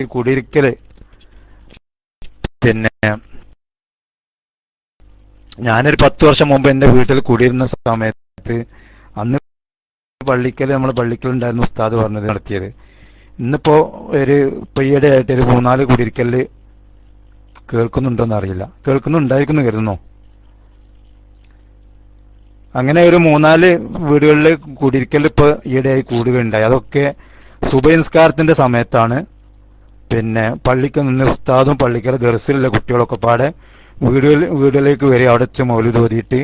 കുടിയിരിക്കൽ. പിന്നെ ഞാനൊരു പത്ത് വർഷം മുമ്പ് എന്റെ വീട്ടിൽ കുടിയിരുന്ന സമയത്ത് അന്ന് പള്ളിക്കൽ നമ്മൾ പള്ളിക്കൽ ഉണ്ടായിരുന്ന ഉസ്താദ് പറഞ്ഞത് നടത്തിയത്. ഇന്നിപ്പോ ഒരു ഇപ്പൊ ആയിട്ട് ഒരു മൂന്നാൽ കുടിയിരിക്കൽ കേൾക്കുന്നുണ്ടോന്ന് അറിയില്ല. കേൾക്കുന്നുണ്ടായിരിക്കുന്നു കരുതുന്നു. അങ്ങനെ ഒരു മൂന്നാൽ വീടുകളിൽ കുടിയിരിക്കൽ ഇപ്പൊ ഈയിടെയായി കൂടുകയുണ്ടായി. അതൊക്കെ സുബൈ സമയത്താണ് പിന്നെ പള്ളിക്ക് നിന്ന് ഉസ്താദും പള്ളിക്കൽ ദർസിലുള്ള കുട്ടികളൊക്കെ പാടെ വീടുകളിൽ വീടുകളിലേക്ക് വരെ അവിടെ വെച്ച് ഓതിയിട്ട്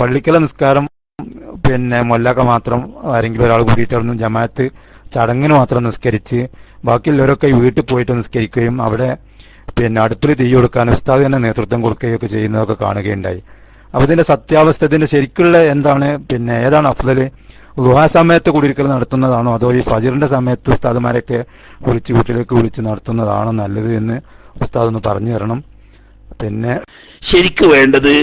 പള്ളിക്കല നിസ്കാരം പിന്നെ മൊല്ലക്ക മാത്രം ആരെങ്കിലും ഒരാൾ കൂടിയിട്ട് അവിടെ ജമാഅത്ത് ചടങ്ങിന് മാത്രം നിസ്കരിച്ച് ബാക്കിയുള്ളവരൊക്കെ വീട്ടിൽ പോയിട്ട് നിസ്കരിക്കുകയും അവിടെ പിന്നെ അടുപ്പിൽ തീ കൊടുക്കാൻ ഉസ്താദ് തന്നെ നേതൃത്വം കൊടുക്കുകയൊക്കെ ചെയ്യുന്നതൊക്കെ കാണുകയുണ്ടായി. അപ്പൊ ഇതിന്റെ സത്യാവസ്ഥ ഇതിന്റെ ശരിക്കുള്ള എന്താണ് പിന്നെ ഏതാണ് അഫ്സൽ ഗുഹാ സമയത്ത് കുടിയിരിക്കൽ നടത്തുന്നതാണോ? അതോ ഈ ഫജിറിന്റെ സമയത്ത് ഉസ്താദുമാരെയൊക്കെ വിളിച്ച് വീട്ടിലേക്ക് വിളിച്ച് നടത്തുന്നതാണോ നല്ലത് എന്ന് ഉസ്താദ് ഒന്ന് പറഞ്ഞു തരണം. പിന്നെ ശരിക്ക് വേണ്ടത്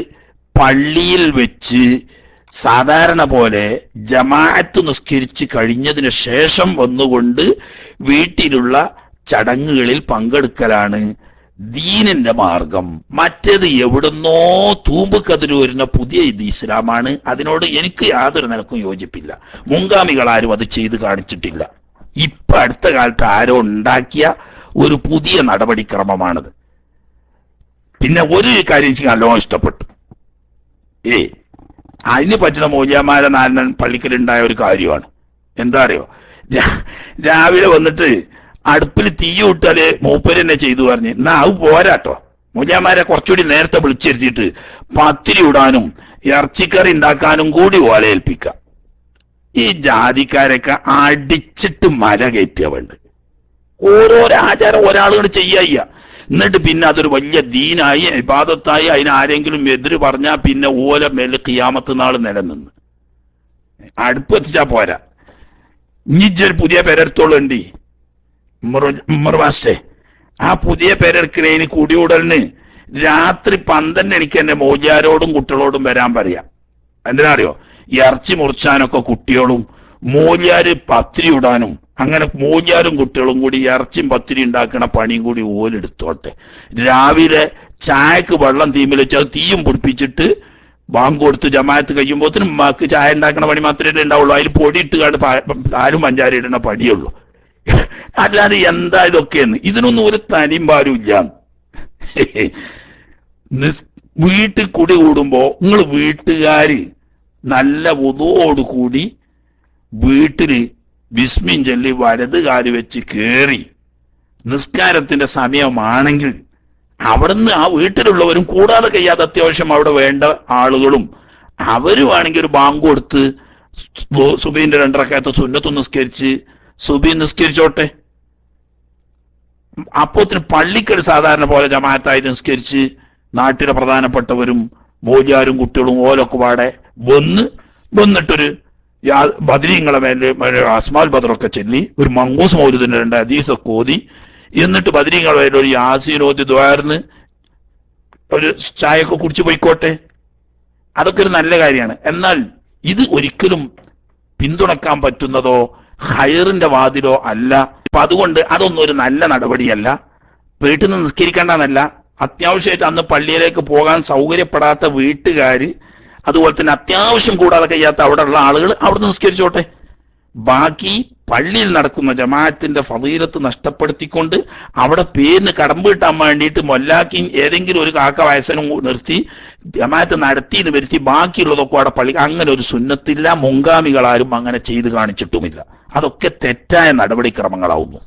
പള്ളിയിൽ വെച്ച് സാധാരണ പോലെ ജമാഅത്ത് നിസ്കരിച്ച് കഴിഞ്ഞതിന് ശേഷം വന്നുകൊണ്ട് വീട്ടിലുള്ള ചടങ്ങുകളിൽ പങ്കെടുക്കലാണ് ദീനിന്റെ മാർഗം. മറ്റേത് എവിടുന്നോ തൂമ്പുക്കതിര് വരുന്ന പുതിയ ഇത് ഇസ്ലാമാണ്. അതിനോട് എനിക്ക് യാതൊരു നിലക്കും യോജിപ്പില്ല. മുൻഗാമികൾ ആരും അത് ചെയ്ത് കാണിച്ചിട്ടില്ല. ഇപ്പൊ അടുത്ത കാലത്ത് ആരോ ഉണ്ടാക്കിയ ഒരു പുതിയ നടപടിക്രമമാണിത്. പിന്നെ ഒരു കാര്യം എനിക്ക് നല്ലോണം ഇഷ്ടപ്പെട്ടു. ഏ അതിന് പറ്റുന്ന മൂല്യമാരെ നാരായണൻ പള്ളിക്കലുണ്ടായ ഒരു കാര്യമാണ്. എന്താ അറിയോ? രാവിലെ വന്നിട്ട് അടുപ്പിൽ തീ വിട്ടാൽ മൂപ്പര് തന്നെ ചെയ്തു പറഞ്ഞ്. എന്നാ അത് പോരാട്ടോ. മൂല്യമാരെ കുറച്ചുകൂടി നേരത്തെ വിളിച്ചിരുത്തിയിട്ട് പത്തിരി ഇടാനും ഇറച്ചിക്കറി ഉണ്ടാക്കാനും കൂടി ഓലയേൽപ്പിക്കാം ഈ ജാതിക്കാരൊക്കെ അടിച്ചിട്ട് മല കയറ്റിയ വേണ്ട? ഓരോരോ ആചാരം ഒരാളുകൾ ചെയ്യ എന്നിട്ട് പിന്നെ അതൊരു വലിയ ദീനായി ഇബാദത്തായി അതിന് ആരെങ്കിലും എതിര് പറഞ്ഞാൽ പിന്നെ ഓല മേലെ കിയാമത്ത് നാൾ നിലനിന്ന്. അടുപ്പ് എത്തിച്ചാ പോരാ. ഇനി ഒരു പുതിയ പേരെടുത്തോളുണ്ട് ഉമ്മർവാസേ ആ പുതിയ ഇനി കുടിയൂടലിന്. രാത്രി പന്ത്രണ്ട് എനിക്ക് എന്റെ മോജാരോടും കുട്ടികളോടും വരാൻ പറയാം. എന്തിനാ അറിയോ ഈ ഇറച്ചി മുറിച്ചാനൊക്കെ കുട്ടികളും മൂല്യാര് പത്തിരി ഇടാനും അങ്ങനെ മൂല്യാരും കുട്ടികളും കൂടി ഇറച്ചിയും പത്തിരി ഉണ്ടാക്കണ പണിയും കൂടി ഓലെടുത്തോട്ടെ. രാവിലെ ചായക്ക് വെള്ളം തീമിൽ വെച്ച് അത് തീയും പിടിപ്പിച്ചിട്ട് ബാങ്ക് കൊടുത്ത് ജമാഅത്ത് കഴിയുമ്പോഴത്തേനും ഉമ്മാക്ക് ചായ ഉണ്ടാക്കണ പണി മാത്രമേ ഉണ്ടാവുള്ളൂ അതിൽ പൊടി ഇട്ട് കണ്ട് ആരും പഞ്ചാര ഇടുന്ന പടിയുള്ളൂ അല്ലാതെ എന്താ ഇതൊക്കെയെന്ന്? ഇതിനൊന്നും ഒരു തനിയും പാരുമില്ല വീട്ടിൽ കുടി കൂടുമ്പോ നിങ്ങൾ വീട്ടുകാര് നല്ല കൂടി വീട്ടിൽ വിസ്മിൻ ചൊല്ലി വലത് കാൽ വെച്ച് കേറി നിസ്കാരത്തിന്റെ സമയമാണെങ്കിൽ അവിടുന്ന് ആ വീട്ടിലുള്ളവരും കൂടാതെ കഴിയാതെ അത്യാവശ്യം അവിടെ വേണ്ട ആളുകളും അവരുമാണെങ്കിൽ ഒരു ബാങ്ക് കൊടുത്ത് സുബീന്റെ രണ്ടരക്കാലത്ത് സുന്നത്ത് നിസ്കരിച്ച് സുബീൻ നിസ്കരിച്ചോട്ടെ. അപ്പോത്തിന് പള്ളിക്കൽ സാധാരണ പോലെ ജമാഅത്തായി നിസ്കരിച്ച് നാട്ടിലെ പ്രധാനപ്പെട്ടവരും മോജാരും കുട്ടികളും ഓലൊക്കെ പാടെ വന്ന് വന്നിട്ടൊരു ബദരീങ്ങളെ മേലെ അസ്മാൽ ബദറൊക്കെ ചെല്ലി ഒരു മങ്കൂസ് മൗലിദിന്റെ രണ്ട് ഹദീസൊക്കെ ഓതി എന്നിട്ട് ബദരീങ്ങളെ മേലെ ഒരു യാസീൻ ഓതി ദ്വാർന്ന് ഒരു ചായയൊക്കെ കുടിച്ചു പോയിക്കോട്ടെ. അതൊക്കെ ഒരു നല്ല കാര്യമാണ്. എന്നാൽ ഇത് ഒരിക്കലും പിന്തുണക്കാൻ പറ്റുന്നതോ ഹയറിന്റെ വാതിലോ അല്ല. അപ്പൊ അതുകൊണ്ട് അതൊന്നും ഒരു നല്ല നടപടിയല്ല. വീട്ടിൽ നിന്ന് നിസ്കരിക്കേണ്ടെന്നല്ല അത്യാവശ്യമായിട്ട് അന്ന് പള്ളിയിലേക്ക് പോകാൻ സൗകര്യപ്പെടാത്ത വീട്ടുകാർ അതുപോലെ തന്നെ അത്യാവശ്യം കൂടാതെ കഴിയാത്ത അവിടെയുള്ള ആളുകൾ അവിടെ നിന്ന് നിസ്കരിച്ചോട്ടെ. ബാക്കി പള്ളിയിൽ നടക്കുന്ന ജമാഅത്തിന്റെ ഫതീലത്ത് നഷ്ടപ്പെടുത്തിക്കൊണ്ട് അവിടെ പേരിന് കടമ്പ് കിട്ടാൻ വേണ്ടിയിട്ട് മൊല്ലാക്കി ഏതെങ്കിലും ഒരു കാക്ക വയസ്സനും നിർത്തി ജമാഅത്ത് നടത്തി എന്ന് വരുത്തി ബാക്കിയുള്ളതൊക്കെ അവിടെ പള്ളി അങ്ങനെ ഒരു സുന്നത്തില്ല മുങ്കാമികളാരും അങ്ങനെ ചെയ്ത് കാണിച്ചിട്ടുമില്ല. അതൊക്കെ തെറ്റായ നടപടിക്രമങ്ങളാവുന്നു.